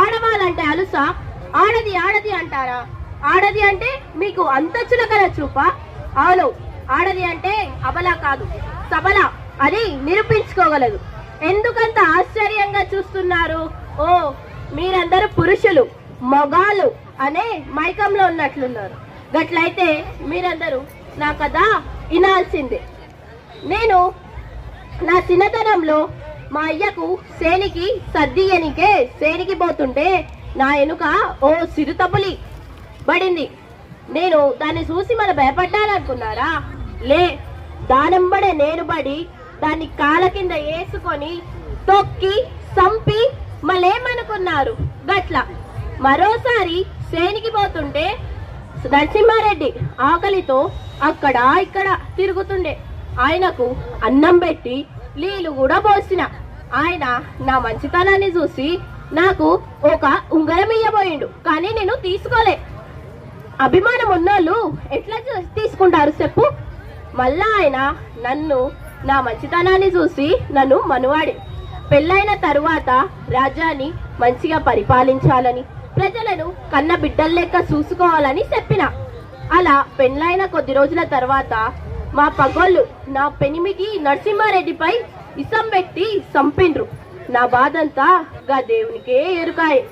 ఆడవాళ్ళంటే అలుసా? ఆడది ఆడది అంటారా? ఆడది అంటే మీకు అంత చులకన చూప? అవును ఆడది అంటే అబల కాదు సబల అని నిరూపించుకోగలదు. ఎందుకంత ఆశ్చర్యంగా చూస్తున్నారు? ఓ మీరందరూ పురుషులు మగాలు అనే మైకంలో ఉన్నట్లున్నారు. గట్లయితే మీరందరూ నా కథ వినాల్సిందే. నేను నా చిన్నతనంలో మా అయ్యకు సేనికి సర్దియనికే సేనికి పోతుంటే నా ఎనుక ఓ సిరుతపులి పడింది. నేను దాన్ని చూసి మన భయపడ్డాననుకున్నారా? లే దానంబడే నేను పడి దాన్ని కాళ్ళ కింద వేసుకొని తొక్కి సంపి మళ్ళేమనుకున్నారు గట్ల. మరోసారి సేనికి పోతుంటే నరసింహారెడ్డి ఆకలితో అక్కడ ఇక్కడ తిరుగుతుండే. ఆయనకు అన్నం పెట్టి నీళ్ళు కూడా పోసిన. ఆయన నా మంచితనాన్ని చూసి నాకు ఒక ఉంగరం ఇయ్యబోయిండు కానీ నేను తీసుకోలే. అభిమానం ఉన్నోళ్ళు ఎట్లా తీసుకుంటారు చెప్పు? మళ్ళా ఆయన నన్ను నా మంచితనాన్ని చూసి నన్ను మనువాడి. పెళ్ళైన తరువాత రాజ్యాన్ని మంచిగా పరిపాలించాలని ప్రజలను కన్న బిడ్డల లెక్క చూసుకోవాలని చెప్పిన. అలా పెళ్ళైన కొద్ది రోజుల తర్వాత మా పగోళ్ళు నా పెనిమికి నరసింహారెడ్డిపై ఇసం పెట్టి చంపిండ్రు నా బాధంతా గా దేవునికే ఎరుకాయే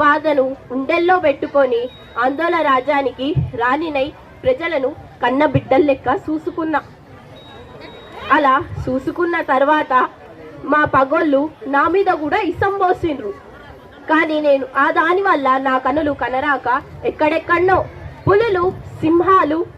బాధను ఉండెల్లో పెట్టుకొని ఆందోళన రాజ్యానికి రాణినై ప్రజలను కన్న బిడ్డల లెక్క చూసుకున్నా అలా చూసుకున్న తర్వాత మా పగోళ్ళు నా మీద కూడా ఇసం పోసిండ్రు. కానీ నేను ఆ దాని వల్ల నా కనులు కనరాక ఎక్కడెక్కడనో పులులు సింహాలు